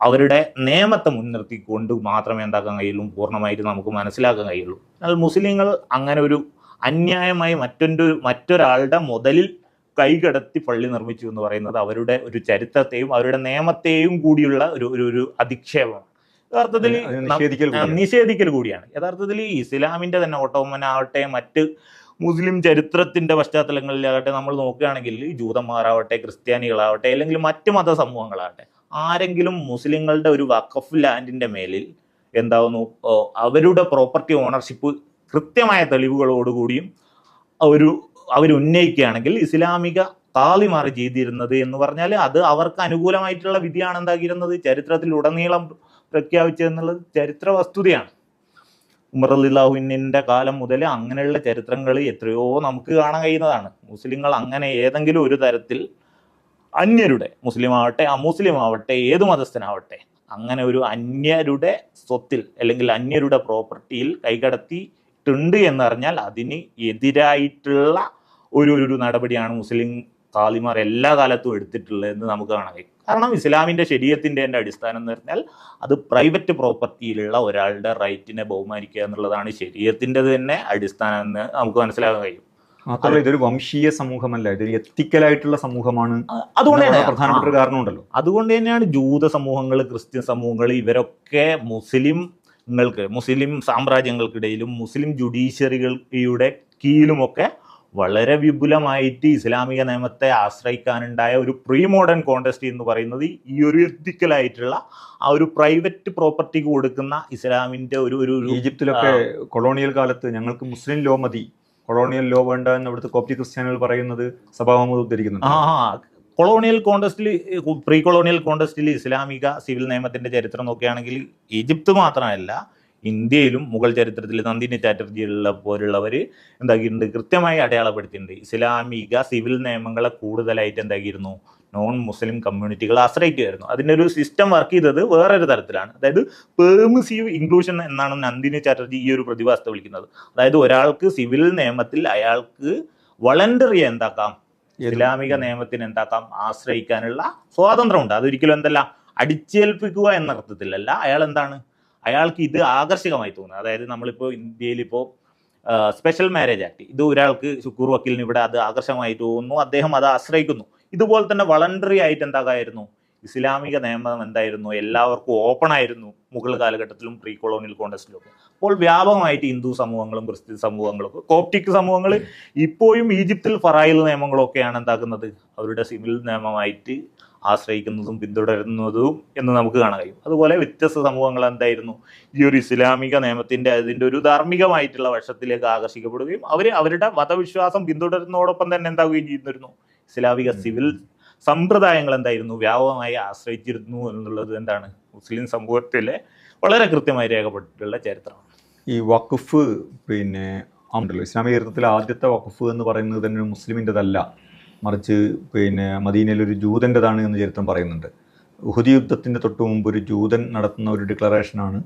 അവരുടെ നിയമത്തെ മുൻനിർത്തിക്കൊണ്ട് മാത്രമേ എന്താക്കാൻ കഴിയുള്ളൂ പൂർണമായിട്ട് നമുക്ക് മനസ്സിലാക്കാൻ കഴിയുള്ളൂ. എന്നാൽ മുസ്ലിങ്ങൾ അങ്ങനെ ഒരു അന്യായമായി മറ്റൊരു മറ്റൊരാളുടെ മുതലിൽ കൈകടത്തി പള്ളി നിർമ്മിച്ചു എന്ന് പറയുന്നത് അവരുടെ ഒരു ചരിത്രത്തെയും അവരുടെ നിയമത്തെയും കൂടിയുള്ള ഒരു ഒരു ഒരു അധിക്ഷേപമാണ്. യഥാർത്ഥത്തിൽ നിഷേധിക്കൽ കൂടിയാണ്. യഥാർത്ഥത്തിൽ ഇസ്ലാമിന്റെ തന്നെ ഓട്ടോമൻ ആവട്ടെ മറ്റ് മുസ്ലിം ചരിത്രത്തിന്റെ പശ്ചാത്തലങ്ങളിലാകട്ടെ നമ്മൾ നോക്കുകയാണെങ്കിൽ ജൂതന്മാരാവട്ടെ ക്രിസ്ത്യാനികളാവട്ടെ അല്ലെങ്കിൽ മറ്റ് മത സമൂഹങ്ങളാവട്ടെ ആരെങ്കിലും മുസ്ലിങ്ങളുടെ ഒരു വഖഫ് ലാൻഡിന്റെ മേലിൽ എന്താവുന്നു അവരുടെ പ്രോപ്പർട്ടി ഓണർഷിപ്പ് കൃത്യമായ തെളിവുകളോടുകൂടിയും ഒരു അവർ ഉന്നയിക്കുകയാണെങ്കിൽ ഇസ്ലാമിക താളിമാറി ചെയ്തിരുന്നത് എന്ന് പറഞ്ഞാൽ അത് അവർക്ക് അനുകൂലമായിട്ടുള്ള വിധിയാണ് എന്താക്കിയിരുന്നത്? ചരിത്രത്തിൽ ഉടനീളം പ്രഖ്യാപിച്ചതെന്നുള്ളത് ചരിത്ര വസ്തുതയാണ്. ഉമർ അലിള്ളാഹുവിന്റെ കാലം മുതൽ അങ്ങനെയുള്ള ചരിത്രങ്ങൾ എത്രയോ നമുക്ക് കാണാൻ കഴിയുന്നതാണ്. മുസ്ലിങ്ങൾ അങ്ങനെ ഏതെങ്കിലും ഒരു തരത്തിൽ അന്യരുടെ മുസ്ലിം ആവട്ടെ അമുസ്ലിം ആവട്ടെ ഏത് മതസ്ഥനാവട്ടെ അങ്ങനെ ഒരു അന്യരുടെ സ്വത്തിൽ അല്ലെങ്കിൽ അന്യരുടെ പ്രോപ്പർട്ടിയിൽ കൈകടത്തിയിട്ടുണ്ട് എന്നറിഞ്ഞാൽ അതിന് എതിരായിട്ടുള്ള ഒരു ഒരു നടപടിയാണ് മുസ്ലിം കാലിമാർ എല്ലാ കാലത്തും എടുത്തിട്ടുള്ളത് എന്ന് നമുക്ക് കാണാൻ കഴിയും. കാരണം ഇസ്ലാമിന്റെ ശരീരത്തിന്റെ എന്റെ അടിസ്ഥാനം എന്ന് പറഞ്ഞാൽ അത് പ്രൈവറ്റ് പ്രോപ്പർട്ടിയിലുള്ള ഒരാളുടെ റൈറ്റിനെ ബഹുമാനിക്കുക എന്നുള്ളതാണ് ശരീരത്തിന്റെ തന്നെ അടിസ്ഥാനം എന്ന് നമുക്ക് മനസ്സിലാക്കാൻ കഴിയും. മാത്രമല്ല ഇതൊരു വംശീയ സമൂഹമല്ല ഇതൊരു എത്തിക്കലായിട്ടുള്ള സമൂഹമാണ്. അതുകൊണ്ട് തന്നെ പ്രധാനപ്പെട്ട ഒരു കാരണമുണ്ടല്ലോ. അതുകൊണ്ട് തന്നെയാണ് ജൂത സമൂഹങ്ങൾ ക്രിസ്ത്യൻ സമൂഹങ്ങൾ ഇവരൊക്കെ മുസ്ലിംങ്ങൾക്ക് മുസ്ലിം സാമ്രാജ്യങ്ങൾക്കിടയിലും മുസ്ലിം ജുഡീഷ്യറികളുടെ കീഴിലുമൊക്കെ വളരെ വിപുലമായിട്ട് ഇസ്ലാമിക നിയമത്തെ ആശ്രയിക്കാനുണ്ടായ ഒരു പ്രീ മോഡേൺ കോണ്ടസ്റ്റ് എന്ന് പറയുന്നത് ഈ ഒരു എത്തിക്കലായിട്ടുള്ള ആ ഒരു പ്രൈവറ്റ് പ്രോപ്പർട്ടിക്ക് കൊടുക്കുന്ന ഇസ്ലാമിന്റെ ഒരു ഒരു ഒരു ഈജിപ്തിലൊക്കെ കൊളോണിയൽ കാലത്ത് ഞങ്ങൾക്ക് മുസ്ലിം ലോ മതി. കൊളോണിയൽ ലോ വേണ്ട എന്ന് അവിടുത്തെ കോപ്റ്റി ക്രിസ്ത്യാനികൾ പറയുന്നത് സഭാമത് ഉദ്ധരിക്കുന്നുണ്ട്. ആ കൊളോണിയൽ കോണ്ടസ്റ്റിൽ പ്രീ കൊളോണിയൽ കോണ്ടസ്റ്റിൽ ഇസ്ലാമിക സിവിൽ നിയമത്തിന്റെ ചരിത്രം നോക്കുകയാണെങ്കിൽ ഈജിപ്ത് മാത്രമല്ല ഇന്ത്യയിലും മുഗൾ ചരിത്രത്തിൽ നന്ദിനി ചാറ്റർജിയുള്ള പോലുള്ളവർ എന്താക്കിയിട്ടുണ്ട്? കൃത്യമായി അടയാളപ്പെടുത്തിയിട്ടുണ്ട്. ഇസ്ലാമിക സിവിൽ നിയമങ്ങളെ കൂടുതലായിട്ട് എന്താക്കിയിരുന്നു? നോൺ മുസ്ലിം കമ്മ്യൂണിറ്റികൾ ആശ്രയിക്കുമായിരുന്നു അതിന്റെ ഒരു സിസ്റ്റം വർക്ക് ചെയ്തത് വേറൊരു തരത്തിലാണ്. അതായത് പെർമിസീവ് ഇൻക്ലൂഷൻ എന്നാണ് നന്ദിനി ചാറ്റർജി ഈ ഒരു പ്രതിഭാസത്തെ വിളിക്കുന്നത്. അതായത് ഒരാൾക്ക് സിവിൽ നിയമത്തിൽ അയാൾക്ക് വളണ്ടറി എന്താക്കാം ഇസ്ലാമിക നിയമത്തിന് എന്താക്കാം ആശ്രയിക്കാനുള്ള സ്വാതന്ത്ര്യമുണ്ട്. അതൊരിക്കലും എന്തല്ല അടിച്ചേൽപ്പിക്കുക എന്ന അർത്ഥത്തിലല്ല അയാൾ എന്താണ്? അയാൾക്ക് ഇത് ആകർഷകമായി തോന്നുന്നത് അതായത് നമ്മളിപ്പോൾ ഇന്ത്യയിൽ ഇപ്പോൾ സ്പെഷ്യൽ മാരേജ് ആക്ട് ഇത് ഒരാൾക്ക് ശുക്കൂർ വക്കീലിന് ഇവിടെ അത് ആകർഷകമായി തോന്നുന്നു. അദ്ദേഹം അത് ആശ്രയിക്കുന്നു. ഇതുപോലെ തന്നെ വളണ്ടറി ആയിട്ട് എന്താകായിരുന്നു? ഇസ്ലാമിക നിയമം എന്തായിരുന്നു? എല്ലാവർക്കും ഓപ്പൺ ആയിരുന്നു മുഗൾ കാലഘട്ടത്തിലും പ്രീ കൊളോണിയൽ കോൺടസ്റ്റിലും ഒക്കെ. അപ്പോൾ വ്യാപകമായിട്ട് ഹിന്ദു സമൂഹങ്ങളും ക്രിസ്ത്യൻ സമൂഹങ്ങളും ഒക്കെ കോപ്റ്റിക് സമൂഹങ്ങൾ ഇപ്പോഴും ഈജിപ്തിൽ ഫറായിൽ നിയമങ്ങളൊക്കെയാണ് എന്താക്കുന്നത്? അവരുടെ സിവിൽ നിയമമായിട്ട് ആശ്രയിക്കുന്നതും പിന്തുടരുന്നതും എന്ന് നമുക്ക് കാണാൻ കഴിയും. അതുപോലെ വ്യത്യസ്ത സമൂഹങ്ങൾ എന്തായിരുന്നു? ഈ ഒരു ഇസ്ലാമിക നിയമത്തിന്റെ അതിന്റെ ഒരു ധാർമ്മികമായിട്ടുള്ള വശത്തിലേക്ക് ആകർഷിക്കപ്പെടുകയും അവർ അവരുടെ മതവിശ്വാസം പിന്തുടരുന്നതോടൊപ്പം തന്നെ എന്താവുകയും ചെയ്യുന്നിരുന്നു ഇസ്ലാമിക സിവിൽ സമ്പ്രദായങ്ങൾ എന്തായിരുന്നു? വ്യാപകമായി ആശ്രയിച്ചിരുന്നു എന്നുള്ളത് എന്താണ്? മുസ്ലിം സമൂഹത്തിലെ വളരെ കൃത്യമായി രേഖപ്പെട്ടിട്ടുള്ള ചരിത്രമാണ്. ഈ വഖഫ് പിന്നെ ഉണ്ടല്ലോ ഇസ്ലാമിക ചരിത്രത്തിലെ ആദ്യത്തെ വഖഫ് എന്ന് പറയുന്നത് തന്നെ മുസ്ലിമിന്റെതല്ല. മറിച്ച് പിന്നെ മദീനയിൽ ഒരു ജൂതന്റെതാണ് എന്ന് ചരിത്രം പറയുന്നുണ്ട്. ഉഹുദി യുദ്ധത്തിന്റെ തൊട്ട് മുമ്പ് ഒരു ജൂതൻ നടത്തുന്ന ഒരു ഡിക്ലറേഷനാണ്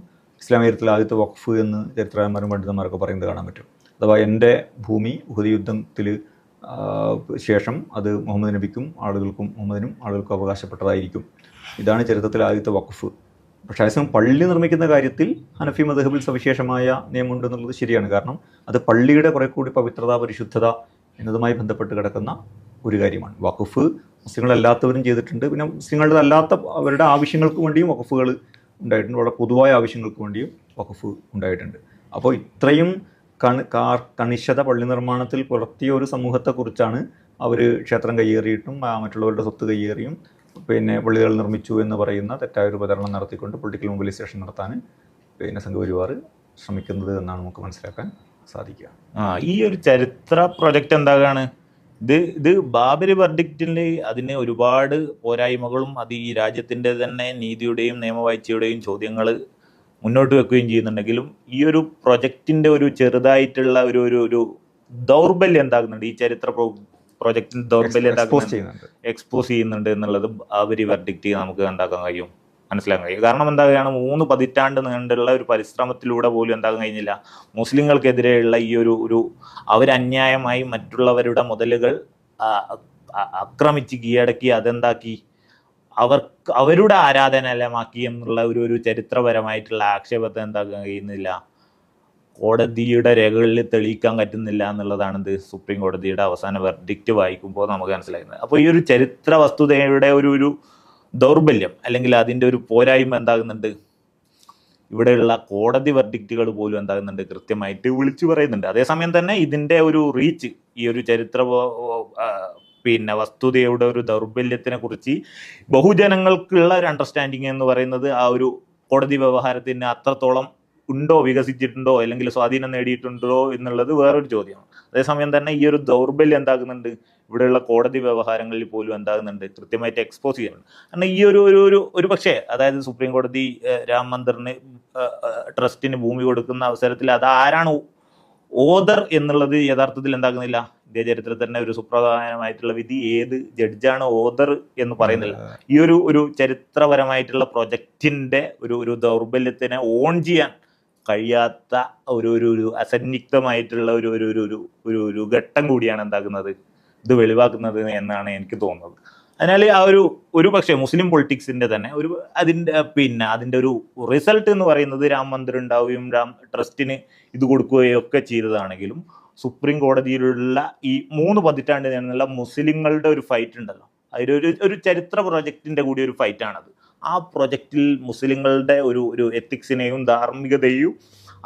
ഇസ്ലാമിക ചരിത്രത്തിൽ ആദ്യത്തെ വഖഫ് എന്ന് ചരിത്രകാരന്മാരും പണ്ഡിതന്മാരൊക്കെ പറയുന്നത് കാണാൻ പറ്റും. അഥവാ എന്റെ ഭൂമി ഉഹുദി യുദ്ധത്തിൽ ശേഷം അത് മുഹമ്മദ് നബിക്കും ആളുകൾക്കും മുഹമ്മദിനും ആളുകൾക്കും അവകാശപ്പെട്ടതായിരിക്കും. ഇതാണ് ചരിത്രത്തിൽ ആദ്യത്തെ വഖഫ്. പക്ഷേ അതേസമയം പള്ളി നിർമ്മിക്കുന്ന കാര്യത്തിൽ ഹനഫി മദഹബിൽ സവിശേഷമായ നിയമമുണ്ട് എന്നുള്ളത് ശരിയാണ്. കാരണം അത് പള്ളിയുടെ കുറെ കൂടി പവിത്രത പരിശുദ്ധത എന്നതുമായി ബന്ധപ്പെട്ട് കിടക്കുന്ന ഒരു കാര്യമാണ്. വഖഫ് മുസ്ലിങ്ങളല്ലാത്തവരും ചെയ്തിട്ടുണ്ട്. പിന്നെ മുസ്ലിങ്ങളുടെ അല്ലാത്ത അവരുടെ ആവശ്യങ്ങൾക്ക് വേണ്ടിയും വഖഫുകൾ ഉണ്ടായിട്ടുണ്ട്. വളരെ പൊതുവായ ആവശ്യങ്ങൾക്ക് വേണ്ടിയും വഖഫ് ഉണ്ടായിട്ടുണ്ട്. അപ്പോൾ ഇത്രയും കണ് കാർ കണിശത പള്ളി നിർമ്മാണത്തിൽ പുലർത്തിയ ഒരു സമൂഹത്തെക്കുറിച്ചാണ് അവർ ക്ഷേത്രം കയ്യേറിയിട്ടും മറ്റുള്ളവരുടെ സ്വത്ത് കയ്യേറിയും പിന്നെ പള്ളികൾ നിർമ്മിച്ചു എന്ന് പറയുന്ന തെറ്റായ ഒരു പ്രചരണം നടത്തിക്കൊണ്ട് പൊളിറ്റിക്കൽ മൊബിലൈസേഷൻ നടത്താൻ പിന്നെ സംഘപരിവാർ ശ്രമിക്കുന്നത് എന്നാണ് നമുക്ക് മനസ്സിലാക്കാൻ സാധിക്കുക. ആ ഈ ഒരു ചരിത്ര പ്രൊജക്റ്റ് എന്താകാണ്? ഇത് ഇത് ബാബരി വെർഡിക്റ്റിൽ അതിന് ഒരുപാട് പോരായ്മകളും അത് ഈ രാജ്യത്തിന്റെ തന്നെ നീതിയുടെയും നിയമവാഴ്ചയുടെയും ചോദ്യങ്ങൾ മുന്നോട്ട് വെക്കുകയും ചെയ്യുന്നുണ്ടെങ്കിലും ഈ ഒരു പ്രൊജക്റ്റിന്റെ ഒരു ചെറുതായിട്ടുള്ള ഒരു ഒരു ഒരു ദൗർബല്യം എന്താകുന്നുണ്ട്? ഈ ചരിത്ര പ്രൊജക്റ്റിന്റെ ദൗർബല്യം എക്സ്പോസ് എന്താകുന്നുണ്ട്? ചെയ്യുന്നുണ്ട്. എക്സ്പോസ് ചെയ്യുന്നുണ്ട് എന്നുള്ളത് ബാബരി വെർഡിക്റ്റ് നമുക്ക് എന്താക്കാൻ കഴിയും. മനസ്സിലാക്കാൻ കഴിയും. കാരണം എന്താകുകയാണ് മൂന്ന് പതിറ്റാണ്ട് നീണ്ടുള്ള ഒരു പരിശ്രമത്തിലൂടെ പോലും എന്താകാൻ കഴിഞ്ഞില്ല. മുസ്ലിങ്ങൾക്കെതിരെയുള്ള ഈ ഒരു ഒരു അവരന്യായമായി മറ്റുള്ളവരുടെ മുതലുകൾ അക്രമിച്ച് കീഴടക്കി അതെന്താക്കി? അവർക്ക് അവരുടെ ആരാധനാലയമാക്കി എന്നുള്ള ഒരു ഒരു ചരിത്രപരമായിട്ടുള്ള ആക്ഷേപത്തെ എന്താക്കാൻ കഴിയുന്നില്ല. കോടതിയുടെ രേഖകളിൽ തെളിയിക്കാൻ പറ്റുന്നില്ല എന്നുള്ളതാണ് ഇത് സുപ്രീം കോടതിയുടെ അവസാന വെർഡിക്റ്റ് വായിക്കുമ്പോൾ നമുക്ക് മനസ്സിലാക്കുന്നത് അപ്പോൾ ഈ ഒരു ചരിത്ര വസ്തുതയുടെ ഒരു ഒരു ദൗർബല്യം അല്ലെങ്കിൽ അതിന്റെ ഒരു പോരായ്മ എന്താകുന്നുണ്ട്? ഇവിടെയുള്ള കോടതി വെർഡിക്റ്റുകൾ പോലും എന്താകുന്നുണ്ട്? കൃത്യമായിട്ട് വിളിച്ചു പറയുന്നുണ്ട്. അതേസമയം തന്നെ ഇതിന്റെ ഒരു റീച്ച് ഈ ഒരു ചരിത്ര പിന്നെ വസ്തുതയുടെ ഒരു ദൗർബല്യത്തിനെ കുറിച്ച് ബഹുജനങ്ങൾക്കുള്ള ഒരു അണ്ടർസ്റ്റാൻഡിങ് എന്ന് പറയുന്നത് ആ ഒരു കോടതി വ്യവഹാരത്തിന് അത്രത്തോളം ഉണ്ടോ വികസിച്ചിട്ടുണ്ടോ അല്ലെങ്കിൽ സ്വാധീനം നേടിയിട്ടുണ്ടോ എന്നുള്ളത് വേറൊരു ചോദ്യമാണ്. അതേസമയം തന്നെ ഈ ഒരു ദൗർബല്യം എന്താകുന്നുണ്ട്? ഇവിടെയുള്ള കോടതി വ്യവഹാരങ്ങളിൽ പോലും എന്താകുന്നുണ്ട്? കൃത്യമായിട്ട് എക്സ്പോസ് ചെയ്യുന്നുണ്ട് കാരണം ഈ ഒരു ഒരു ഒരു ഒരു പക്ഷേ അതായത് സുപ്രീം കോടതി രാം മന്ദിറിന് ട്രസ്റ്റിന് ഭൂമി കൊടുക്കുന്ന അവസരത്തിൽ അത് ആരാണ്? ഓദർ എന്നുള്ളത് യഥാർത്ഥത്തിൽ എന്താകുന്നില്ല. ഇന്ത്യ ചരിത്രത്തിൽ തന്നെ ഒരു സുപ്രധാനമായിട്ടുള്ള വിധി ഏത് ജഡ്ജാണ് ഓദർ എന്ന് പറയുന്നില്ല. ഈ ഒരു ഒരു ചരിത്രപരമായിട്ടുള്ള പ്രൊജക്റ്റിന്റെ ഒരു ഒരു ദൗർബല്യത്തിനെ ഓൺ ചെയ്യാൻ കഴിയാത്ത ഒരു ഒരു ഒരു അസന്നിഗ്ധമായിട്ടുള്ള ഒരു ഒരു ഒരു ഒരു ഒരു ഘട്ടം കൂടിയാണ് എന്താക്കുന്നത്? ഇത് വെളിവാക്കുന്നത് എന്നാണ് എനിക്ക് തോന്നുന്നത്. അതിനാൽ ആ ഒരു ഒരു പക്ഷേ മുസ്ലിം പൊളിറ്റിക്സിന്റെ തന്നെ ഒരു അതിന്റെ പിന്നെ അതിന്റെ ഒരു റിസൾട്ട് എന്ന് പറയുന്നത് രാം മന്ദിർ ഉണ്ടാവുകയും രാം ട്രസ്റ്റിന് ഇത് കൊടുക്കുകയും ഒക്കെ ചെയ്തതാണെങ്കിലും സുപ്രീം കോടതിയിലുള്ള ഈ മൂന്ന് പതിറ്റാണ്ട് നിന്നുള്ള മുസ്ലിങ്ങളുടെ ഒരു ഫൈറ്റ് ഉണ്ടല്ലോ. അതിലൊരു ഒരു ചരിത്ര പ്രോജക്റ്റിന്റെ കൂടി ഒരു ഫൈറ്റാണത്. ആ പ്രൊജക്റ്റിൽ മുസ്ലിങ്ങളുടെ ഒരു ഒരു എത്തിക്സിനെയും ധാർമ്മികതയും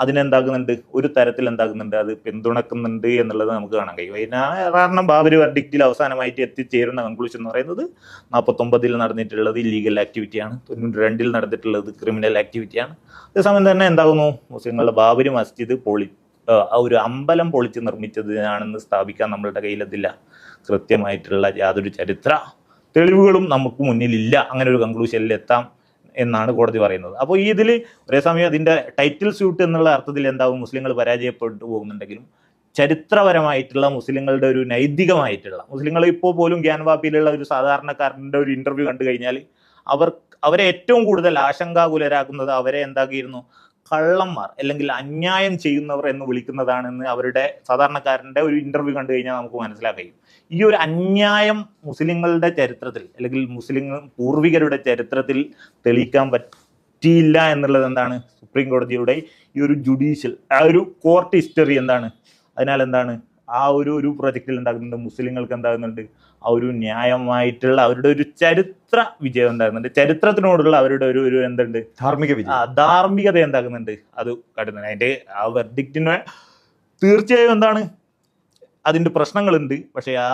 അതിനെന്താകുന്നുണ്ട്? ഒരു തരത്തിൽ എന്താകുന്നുണ്ട് അത് പിന്തുണക്കുന്നുണ്ട് എന്നുള്ളത് നമുക്ക് കാണാൻ കഴിയും. അതിനാ കാരണം ബാബരി വർഡിക്റ്റിൽ അവസാനമായിട്ട് എത്തിച്ചേരുന്ന കൺക്ലൂഷൻ എന്ന് പറയുന്നത്? നാൽപ്പത്തൊമ്പതിൽ നടന്നിട്ടുള്ളത് ഇല്ലീഗൽ ആക്ടിവിറ്റിയാണ് തൊണ്ണൂറ്റി രണ്ടിൽ നടന്നിട്ടുള്ളത് ക്രിമിനൽ ആക്ടിവിറ്റിയാണ് അതേസമയം തന്നെ എന്താകുന്നു? മുസ്ലിങ്ങളുടെ ബാബരി മസ്ജിദ് പൊളി ഒരു അമ്പലം പൊളിച്ച് നിർമ്മിച്ചതിനാണെന്ന് സ്ഥാപിക്കാൻ നമ്മളുടെ കയ്യിലതില്ല. കൃത്യമായിട്ടുള്ള യാതൊരു ചരിത്ര തെളിവുകളും നമുക്ക് മുന്നിലില്ല. അങ്ങനെ ഒരു കൺക്ലൂഷനിൽ എത്താം എന്നാണ് കോടതി പറയുന്നത്. അപ്പോൾ ഈ ഇതിൽ ഒരേ സമയം അതിന്റെ ടൈറ്റിൽ സ്യൂട്ട് എന്നുള്ള അർത്ഥത്തിൽ എന്താവും? മുസ്ലിങ്ങൾ പരാജയപ്പെട്ടു പോകുന്നുണ്ടെങ്കിലും ചരിത്രപരമായിട്ടുള്ള മുസ്ലിങ്ങളുടെ ഒരു നൈതികമായിട്ടുള്ള മുസ്ലിങ്ങൾ ഇപ്പോൾ പോലും ഗ്യാൻവാപ്പിയിലുള്ള ഒരു സാധാരണക്കാരന്റെ ഒരു ഇന്റർവ്യൂ കണ്ടു കഴിഞ്ഞാൽ അവർ അവരെ ഏറ്റവും കൂടുതൽ ആശങ്കാകുലരാക്കുന്നത് അവരെ എന്താക്കിയിരുന്നു? കള്ളന്മാർ അല്ലെങ്കിൽ അന്യായം ചെയ്യുന്നവർ എന്ന് വിളിക്കുന്നതാണെന്ന് അവരുടെ സാധാരണക്കാരന്റെ ഒരു ഇന്റർവ്യൂ കണ്ടു കഴിഞ്ഞാൽ നമുക്ക് മനസ്സിലാക്കാൻ ഈ ഒരു അന്യായം മുസ്ലിങ്ങളുടെ ചരിത്രത്തിൽ അല്ലെങ്കിൽ മുസ്ലിം പൂർവികരുടെ ചരിത്രത്തിൽ തെളിയിക്കാൻ പറ്റിയില്ല എന്നുള്ളത് എന്താണ്? സുപ്രീം കോടതിയുടെ ഈ ഒരു ജുഡീഷ്യൽ ആ ഒരു കോർട്ട് ഹിസ്റ്ററി എന്താണ്? അതിനാൽ എന്താണ്? ആ ഒരു ഒരു പ്രൊജക്റ്റിൽ ഉണ്ടാകുന്നുണ്ട്. മുസ്ലിങ്ങൾക്ക് എന്താകുന്നുണ്ട്? ആ ഒരു ന്യായമായിട്ടുള്ള അവരുടെ ഒരു ചരിത്ര വിജയം ഉണ്ടാകുന്നുണ്ട് ചരിത്രത്തിനോടുള്ള അവരുടെ ഒരു ഒരു എന്തുണ്ട്? ധാർമ്മിക വിജയം. ധാർമ്മികത എന്താകുന്നുണ്ട് അത് കാട്ടുന്നുണ്ട് അതിന്റെ ആ വെർഡിക്റ്റിന്റെ തീർച്ചയായും എന്താണ്? അതിന്റെ പ്രശ്നങ്ങളുണ്ട്. പക്ഷേ ആ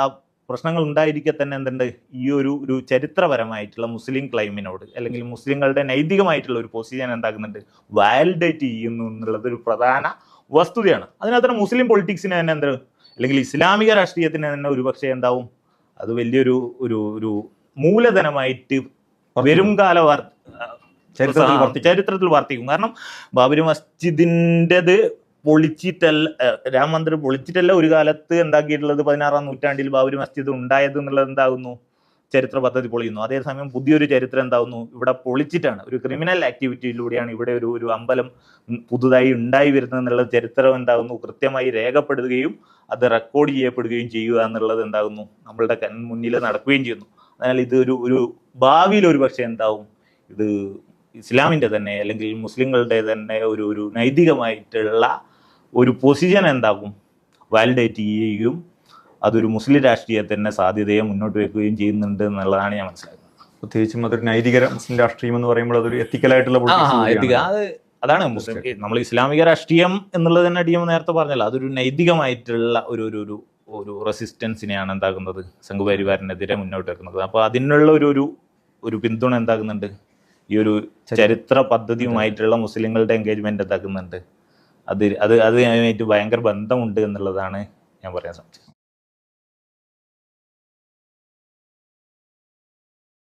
പ്രശ്നങ്ങൾ ഉണ്ടായിരിക്കെ തന്നെ എന്തുണ്ട്? ഈ ഒരു ഒരു ചരിത്രപരമായിട്ടുള്ള മുസ്ലിം ക്ലൈമിനോട് അല്ലെങ്കിൽ മുസ്ലിങ്ങളുടെ നൈതികമായിട്ടുള്ള ഒരു പൊസിഷൻ എന്താകുന്നുണ്ട് വാലിഡേറ്റ് ചെയ്യുന്നു എന്നുള്ളത് ഒരു പ്രധാന വസ്തുതയാണ്. അതിനകത്ത് മുസ്ലിം പൊളിറ്റിക്സിന് തന്നെ എന്താ? അല്ലെങ്കിൽ ഇസ്ലാമിക രാഷ്ട്രീയത്തിന് തന്നെ ഒരുപക്ഷെ എന്താവും? അത് വലിയൊരു ഒരു ഒരു മൂലധനമായിട്ട് വരും കാല ചരിത്രത്തിൽ വർത്തിക്കും. ചരിത്രത്തിൽ വർത്തിക്കും. കാരണം ബാബരി മസ്ജിദിന്റെത് പൊളിച്ചിട്ടല്ല രാം മന്ദിർ പൊളിച്ചിട്ടല്ല ഒരു കാലത്ത് എന്താക്കിയിട്ടുള്ളത്? പതിനാറാം നൂറ്റാണ്ടിൽ ബാബരി മസ്ജിദ് ഉണ്ടായത് എന്നുള്ളത് എന്താകുന്നു? ചരിത്ര പദ്ധതി പൊളിയുന്നു. അതേസമയം പുതിയൊരു ചരിത്രം എന്താകുന്നു ഇവിടെ പൊളിച്ചിട്ടാണ്. ഒരു ക്രിമിനൽ ആക്ടിവിറ്റിയിലൂടെയാണ് ഇവിടെ ഒരു ഒരു അമ്പലം പുതുതായി ഉണ്ടായി വരുന്നത് എന്നുള്ള ചരിത്രം എന്താകുന്നു കൃത്യമായി രേഖപ്പെടുകയും അത് റെക്കോർഡ് ചെയ്യപ്പെടുകയും ചെയ്യുക എന്നുള്ളത് എന്താകുന്നു നമ്മളുടെ കൺ മുന്നിൽ നടക്കുകയും ചെയ്യുന്നു. അതിനാൽ ഇത് ഒരു ഒരു ഭാവിയിൽ ഒരു പക്ഷേ എന്താവും? ഇത് ഇസ്ലാമിന്റെ തന്നെ അല്ലെങ്കിൽ മുസ്ലിങ്ങളുടെ തന്നെ ഒരു ഒരു നൈതികമായിട്ടുള്ള ഒരു പൊസിഷൻ എന്താകും? വാലിഡേറ്റ് ചെയ്യുകയും അതൊരു മുസ്ലിം രാഷ്ട്രീയത്തിന്റെ സാധ്യതയെ മുന്നോട്ട് വെക്കുകയും ചെയ്യുന്നുണ്ട് എന്നുള്ളതാണ് ഞാൻ മനസ്സിലാക്കുന്നത്. പ്രത്യേകിച്ചും അതൊരു നൈതിക മുസ്ലിം രാഷ്ട്രീയം എന്ന് പറയുമ്പോൾ അതൊരു എത്തിക്കലായിട്ടുള്ള. അത് അതാണ് മുസ്ലിം. നമ്മൾ ഇസ്ലാമിക രാഷ്ട്രീയം എന്നുള്ളത് തന്നെ അടിയം നേരത്തെ പറഞ്ഞല്ലോ. അതൊരു നൈതികമായിട്ടുള്ള ഒരു ഒരു ഒരു ഒരു റെസിസ്റ്റൻസിനെയാണ് എന്താക്കുന്നത്? സംഘപരിവാറിനെതിരെ മുന്നോട്ട് വെക്കുന്നത്. അപ്പോൾ അതിനുള്ള ഒരു ഒരു ഒരു പിന്തുണ എന്താകുന്നുണ്ട് ഈ ഒരു ചരിത്ര പദ്ധതിയുമായിട്ടുള്ള മുസ്ലിങ്ങളുടെ എൻഗേജ്മെന്റ് എന്താക്കുന്നുണ്ട്? അത് അത് അത് അതിനായിട്ട് ഭയങ്കര ബന്ധമുണ്ട് എന്നുള്ളതാണ് ഞാൻ പറയാൻ ശ്രമിച്ചത്.